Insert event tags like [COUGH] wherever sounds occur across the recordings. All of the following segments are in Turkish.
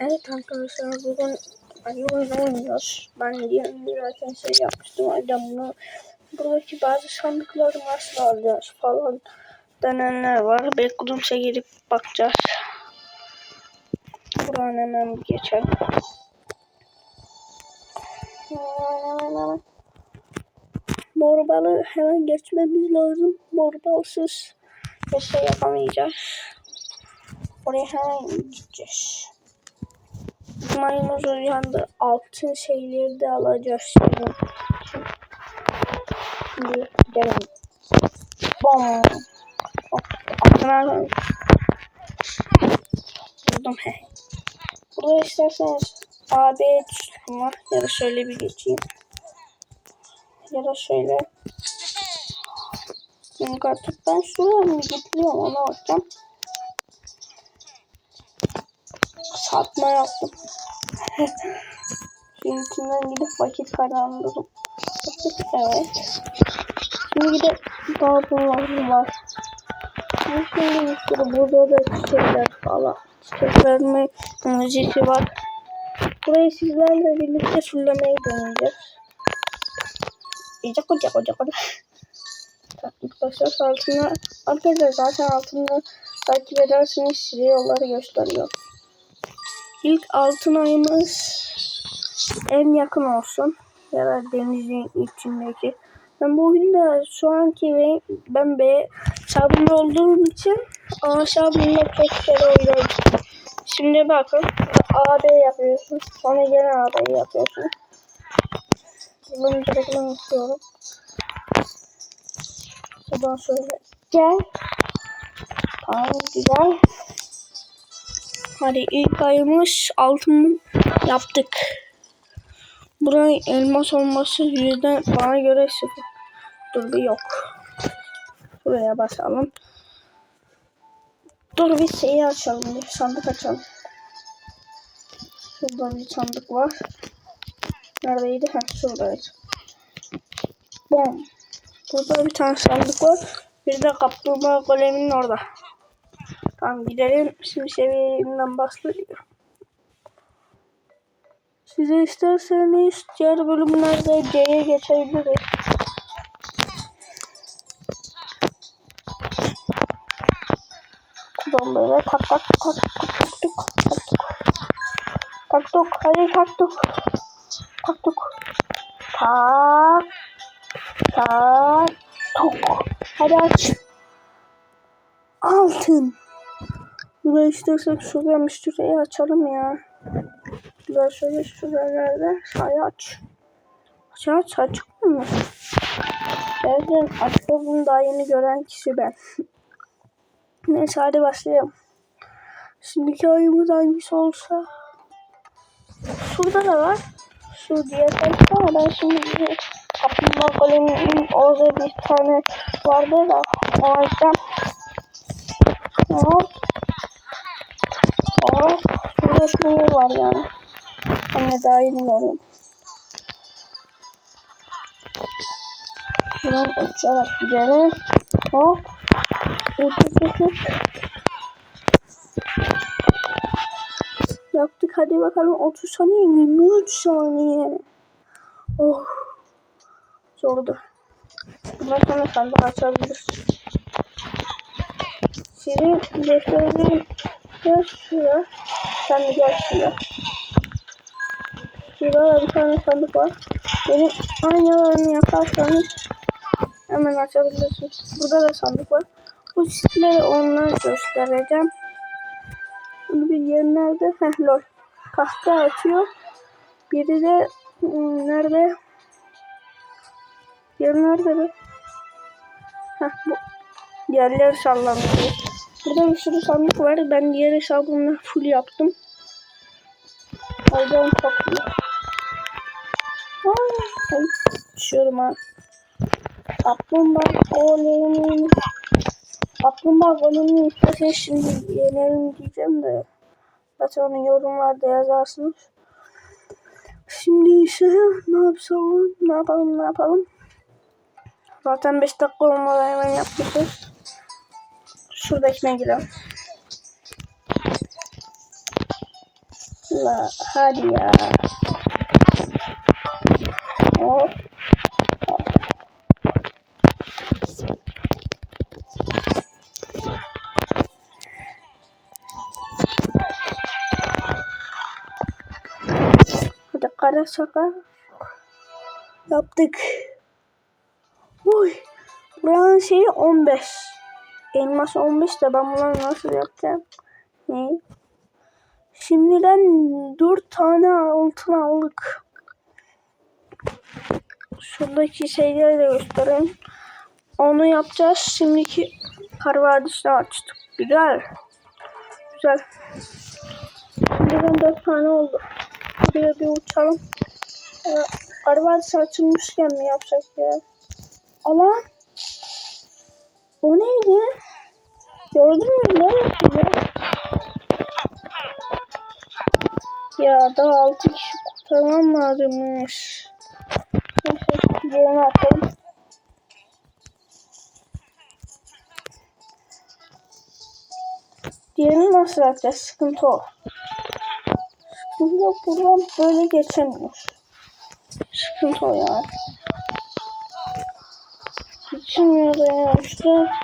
Evet arkadaşlar bugün ayı oyunu oynuyoruz. Ben diğer birerken şey yapmıştım. Hadi bunu buradaki bazı sandıkları nasıl alacağız falan denenler var. Backrooms'a girip bakacağız. Buradan hemen bir geçelim. Hemen hemen geçmemiz lazım. Mor balsız bir şey yapamayacağız. Oraya hemen gideceğiz. Mayımız uyandı. Altın şeyleri de alacağız şimdi. Şimdi gidelim. Bom. Altına Buldum he. Burada isterseniz AB tuşum var. Ya da şöyle bir geçeyim. Ya da şöyle. Çünkü artık ben şuraya mı getiriyorum ona bakacağım. Satma yaptım. [LAUGHS] Şimdi içinden gidip vakit kazandırdım. Evet. Şimdi gidip daha bunlar var. Şimdi şimdi sürü burada da çiçekler falan. Çiçek verme müziği var. Burayı sizlerle birlikte fullemeyi deneyeceğiz. İyice koca koca koca. Arkadaşlar altına arkadaşlar zaten altını takip ederseniz size yolları gösteriyor. İlk altın ayımız en yakın olsun. Ya da denizin içindeki. Ben bu oyunda şu anki ve ben B sabunlu olduğum için A sabunla tek kere oynadım. Şimdi bakın A B yapıyorsun. Sonra gene A B yapıyorsun. Bunu direkt istiyorum. Buradan şöyle gel. Tamam güzel. Hadi ilk ayımız altın yaptık. Buranın elmas olması yüzden bana göre sıfır. Dur bir yok. Buraya basalım. Dur bir şeyi açalım. Bir sandık açalım. Şurada bir sandık var. Neredeydi? Heh şuradaydı. Bom. Burada bir tane sandık var. Bir de kaplumbağa goleminin orada. Tamam gidelim. Şimdi seviyemden başlıyor. Size isterseniz diğer bölümlerde C'ye geçebiliriz. Buradan böyle tak tak tak tak tak tak tak tak hadi tak tak tak tak tak tak tak hadi aç altın Burayı istersek şuradan bir şurayı açalım ya. Biraz şöyle şuralarda sayı aç. Aç aç açık mı? Nereden açık olduğunu daha yeni gören kişi ben. [LAUGHS] Neyse hadi başlayalım. Şimdiki ayımız hangisi olsa. Şurada da var. Şu diğer tarafta ama ben şimdi bir kaplumbağa goleminin orada bir tane vardı da o yüzden Hop. Hop. Şey var yani. De daha yeni görüyorum. Şuradan uçarak gidelim. Hop. Uç uç uç. Yaptık hadi bakalım 30 saniye 23 saniye. Oh. Zordu. Bundan sonra sandık açabiliriz. Senin defterini gel şuraya. Sen de gel şuraya. Şurada bir tane sandık var. Benim aynalarını yaparsanız hemen açabilirsiniz. Burada da sandık var. Bu çiftleri ondan göstereceğim. Bunu bir nerede? Heh lol. Kahve atıyor. Biri de hmm, nerede? Yer nerede? Heh bu. Yerler sallanıyor. Burada bir sürü sandık var. Ben diğer hesabımla full yaptım. Çok iyi. Ay, düşüyorum ha. Kaplumbağa golemin. Kaplumbağa golemin istersen şimdi yenelim diyeceğim de. Zaten onu yorumlarda yazarsınız. Şimdi ise ne yapalım, ne yapalım, ne yapalım. Zaten 5 dakika olmadan hemen yapmışız. Şuradakine girelim. La hadi ya. Hop. Hadi kara şaka yaptık. Uy. Buranın şeyi 15. Elmas 15 de ben bunları nasıl yapacağım? Ne? Şimdiden 4 tane altın aldık. Şuradaki şeyleri de göstereyim. Onu yapacağız. Şimdiki karvadişle açtık. Güzel. Güzel. Şimdiden 4 tane oldu. Buraya bir uçalım. Karvadiş açılmışken mi yapacak ya? Ama o neydi? Gördün mü? Ne yapıyor? Ya daha altı kişi kurtarmam lazımmış. Neyse diğerini atalım. Diğerini nasıl yapacağız? Sıkıntı o. Sıkıntı yok. Buradan böyle geçemiyor. Sıkıntı o yani. İşte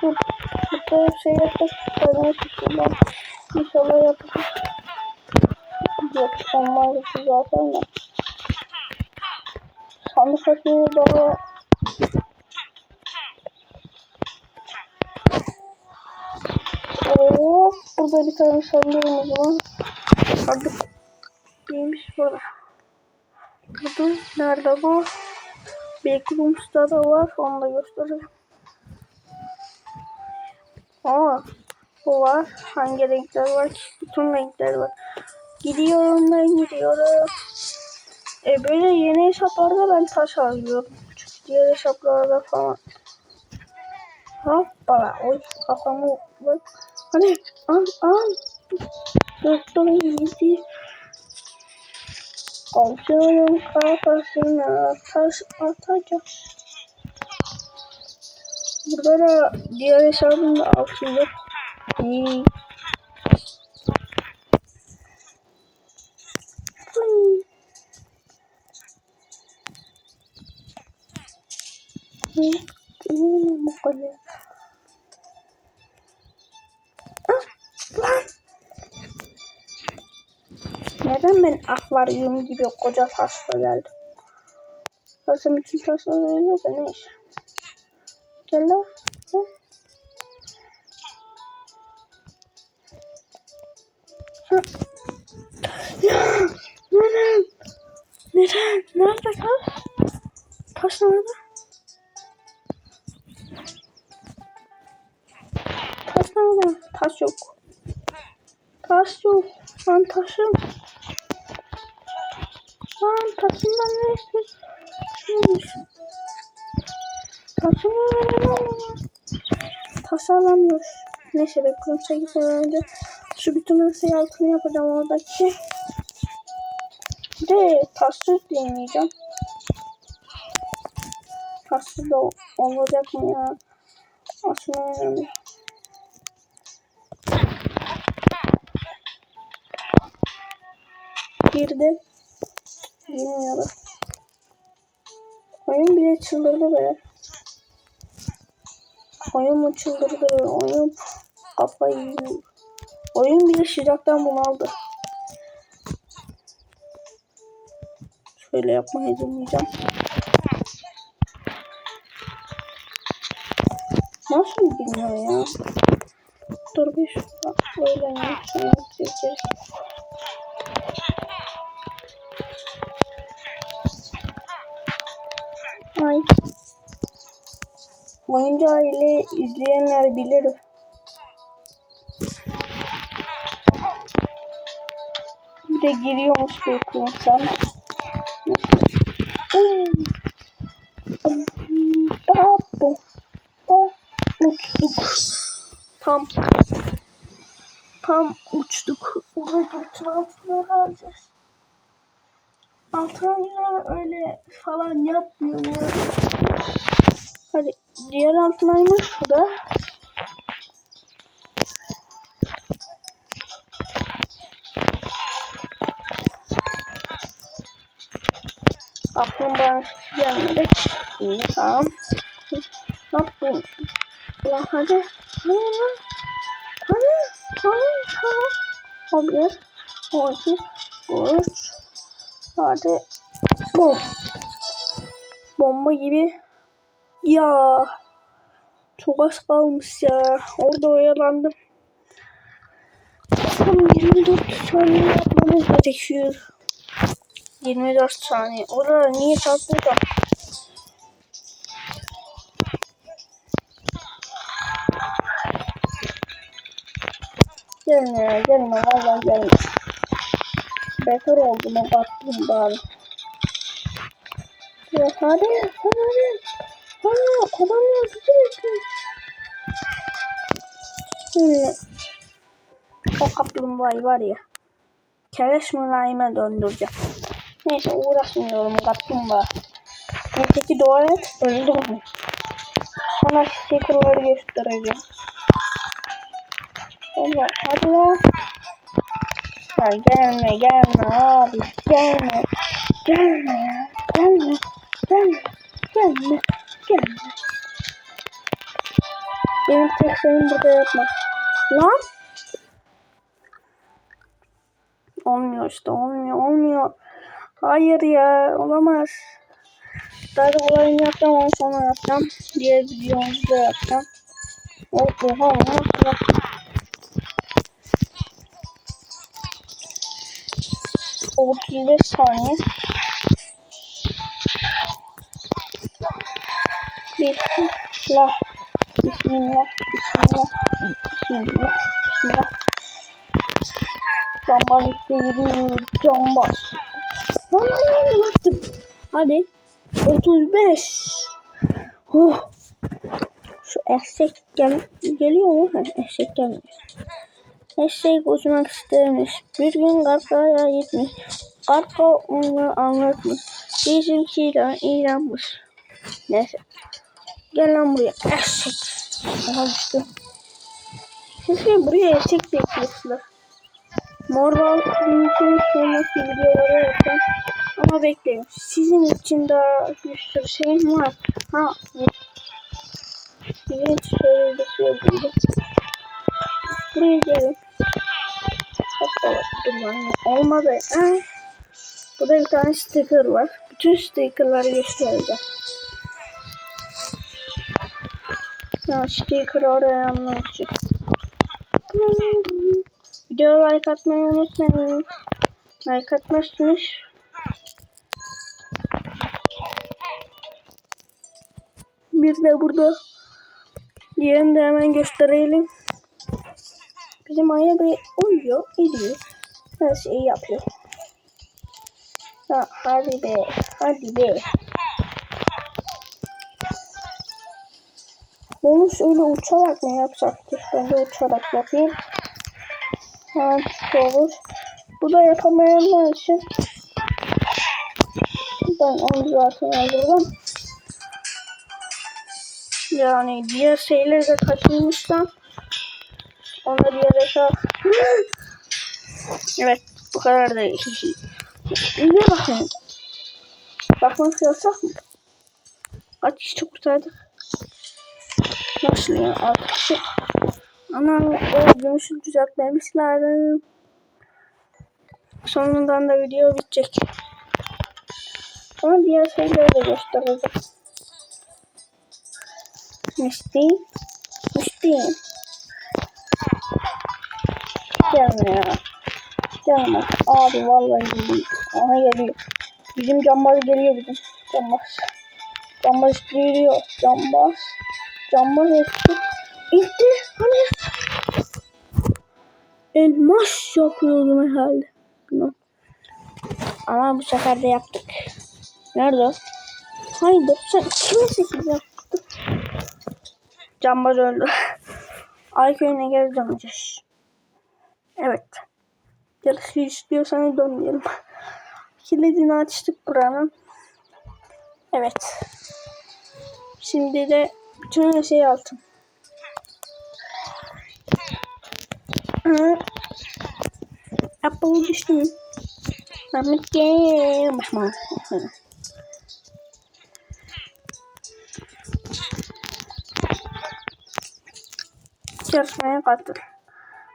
bu, burada şey şuradan inşallah yapacağız. Yok onlar zaten de. Sandık atmayı daha Oo, burada bir tane sandığımız var. Hadi. Neymiş burada? Burada nerede bu? Backrooms'ta da var. Onu da göstereyim. Aa, bu var. Hangi renkler var? Bütün renkler var. Gidiyorum ben gidiyorum. E böyle yeni hesaplarda ben taş alıyorum. Çünkü diğer hesaplarda falan. Hoppala. Oy kafamı bak. Hadi al al. Doktor iyisi. Kalkıyorum kafasına taş atacağız. Burada da diğer hesabımda. İyi. Hmm. Bu kadar. Ah. Neden ben akvaryum gibi koca taşla geldim? Bütün taşlar öyle de neyse. Gel lan. Ya, neden? Neden? Nerede taş? Taş nerede? Taş nerede? Taş yok. Taş yok. Lan taşım. Lan taşımdan ne istiyorsun? Taşımı Taş alamıyoruz. Neyse bekliyorum 8 sene önce. Şu bütün ısıyı altını yapacağım oradaki. De taşsız deneyeceğim. Taşsız da olacak mı ya? Aslında önemli. Girdi. Bilmiyorum. Oyun bile çıldırdı be. Oyun çıldırdı? Oyun kafayı. Oyun bile sıcaktan bunaldı. Şöyle yapmayı deneyeceğim. Nasıl bilmiyor ya? Dur bir şurada böyle ya. Oyuncu aile izleyenler bilir. Bir de giriyormuş bir insan. Uçtuk. Tam. Tam uçtuk. Orada bütün altınları alacağız. Altınları öyle falan yapmıyor ya. Hadi diğer altınaymış şurada. Kaplumbağanın sesi gelmedi. İyi tamam. Ne yaptın? Ulan hadi. Hadi lan. Hadi. Hadi. O bir. O iki. Üç. Hadi. Bom. Bomba gibi. Ya. Çok az kalmış ya. Orada oyalandım. Tam 24 saniye yapmamız gerekiyor. 24 saniye. Orada niye çarptıysa. Gelme ya gelme valla gelme. Beter oldum o baktım bari. Ya hadi hadi. Haa adamlar bizi bekliyor. Şimdi o kaplumbağayı var ya. Keleş mülayime döndüreceğim. Neyse uğraşmıyorum kaplumbağa. Neyse ki dua et öldürme. Sana stickerları göstereceğim. Allah hadi lan. Ya gelme gelme abi gelme. Gelme ya gelme. Gelme. Gelme. Gelme. Benim tek şeyim burada yapmak. Lan. Olmuyor işte olmuyor olmuyor. Hayır ya olamaz. Daha da olayını yapacağım onu sonra yapacağım. Diğer videomuzu da yapacağım. Oh, oha oha. O 35 saniye. Bismillah. Bismillah. Bismillah. Bismillah. Bismillah. Cambaz istedim. Cambaz. Lan lan yaptım. Hadi. 35. Oh. Şu eşek gel geliyor mu? Eşek gelmiyor. Eşek uçmak istermiş. Bir gün Karkaya gitmiş. Karka onu anlatmış. Bizimkiyle iğrenmiş. Neyse. Gel lan buraya. Eşek. Aha düştü. Keşke buraya eşek de. Morbal mümkün sonraki videoları yapacağım. Ama bekleyin. Sizin için daha bir sürü şeyim var. Ha. Sizin için buldum. Buraya gelin. Hatta dur lan. Olmadı. Ha. Burada bir tane sticker var. Bütün stickerları göstereceğim. Ya sticker için. Videoya like atmayı unutmayın. Like atmazsınız. Bir de burada. Diğerini de hemen gösterelim. Bizim Aya Bey uyuyor, ediyor. Her şeyi yapıyor. Ha, hadi be, hadi be. Bunu şöyle uçarak ne yapacaktık? Ben de uçarak yapayım. Ha, olur. Bu da yapamayanlar için ben onu zaten alırım. Yani diğer şeyleri de kaçırmışsam onları hesap Evet bu kadar da Ne bakın Bakmak yasak mı? Kaç kişi kurtardık? Altı kişi Ana o gümüşü düzeltmemiz lazım. Sonundan da video bitecek. Ama diğer şeyleri de göstereceğim. Misty. Misty. Gelme ya. Gelme. Abi vallahi geliyor. Aha geliyor. Bizim cambaz geliyor bizim. Cambaz. Cambaz geliyor. Cambaz. Cambaz etti. İtti. Hani? Elmas yapıyordum herhalde. Bilmem. Ama bu sefer de yaptık. Nerede o? Hayır 98 yaptık. Cambaz öldü. [LAUGHS] Ay köyüne geri döneceğiz. Evet. Yarışı istiyorsanız dönmeyelim. [LAUGHS] Kilidini açtık buranın. Evet. Şimdi de bütün her şey altın. Apple düştü mü? Mahmut gel. Mahmut. Yarışmaya katıl.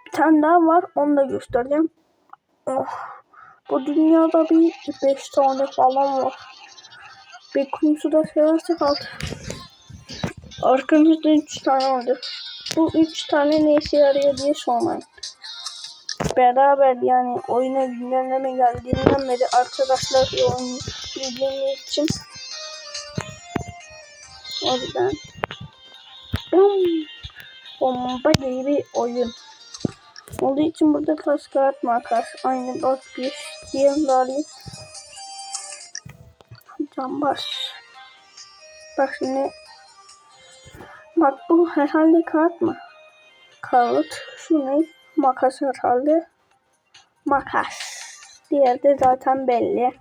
Bir tane daha var. Onu da göstereceğim. Oh. Bu dünyada bir 5 tane falan var. Bir kumsuda seversek altı. Arkamızda üç tane oldu. Bu üç tane ne işe yarıyor diye sormayın. Beraber yani oyuna gündeme geldiğinden beri arkadaşlar oyunu bildiğimiz için o yüzden bomba gibi bir oyun. Olduğu için burada taş kağıt makas. Aynı bak bir diyelim de alayım. Cambaz. Bak şimdi. Bak bu herhalde kağıt mı? Kağıt. Şu ne? Makas herhalde. Makas. Diğer de zaten belli.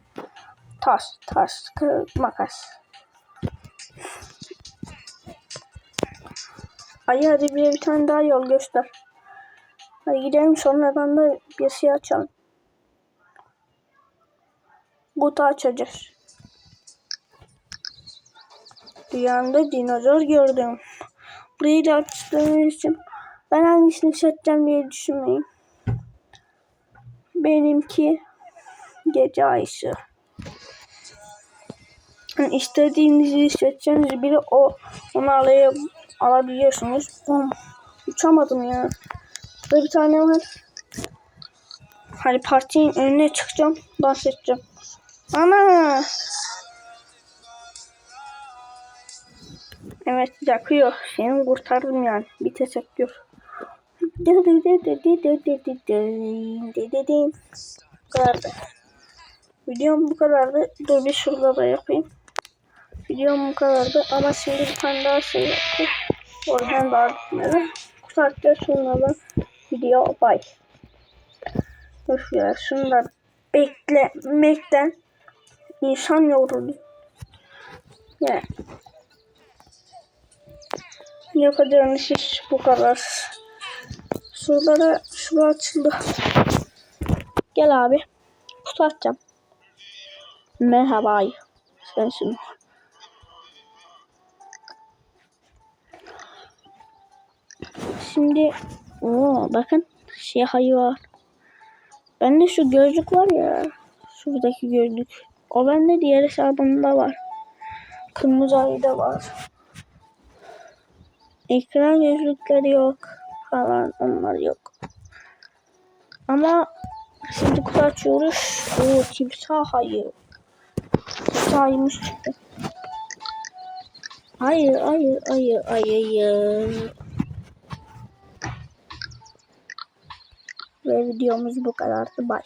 Taş, kağıt, makas. Ay hadi bir, bir tane daha yol göster. Hadi gidelim sonradan da bir şey açalım. Kutu açacağız. Rüyamda dinozor gördüm. Burayı da için ben hangisini seçeceğim diye düşünmeyin. Benimki gece ayısı. Yani istediğinizi seçeceğiniz biri o onu alaya, alabiliyorsunuz. Bom. Uçamadım ya. Burada bir tane var. Hani partinin önüne çıkacağım. Dans edeceğim. Ana! Evet yakıyor. Seni kurtardım yani. Bir teşekkür. Bu kadardı. Videom bu kadardı. Dur bir şurada da yapayım. Videom bu kadardı ama şimdi bir tane daha şey yaptım. Oradan daha bitmedi. Bu saatte şunlardan video bay. Öf ya şunlar beklemekten insan yoruldu. Yani yapacağınız iş bu kadar. Şuralara şura açıldı. Gel abi. Kutu açacağım. Merhaba. Sensin. Şimdi oo, bakın şey hayvan. Bende şu gözlük var ya. Şuradaki gözlük. O bende diğer hesabımda var. Kırmızı ayı da var. Ekran gözlükleri yok falan onlar yok. Ama şimdi kutu açıyoruz. Oo timsah ayı. Timsah ayıymış çıktı. Hayır, hayır, hayır, hayır. Ve videomuz bu kadardı. Bye.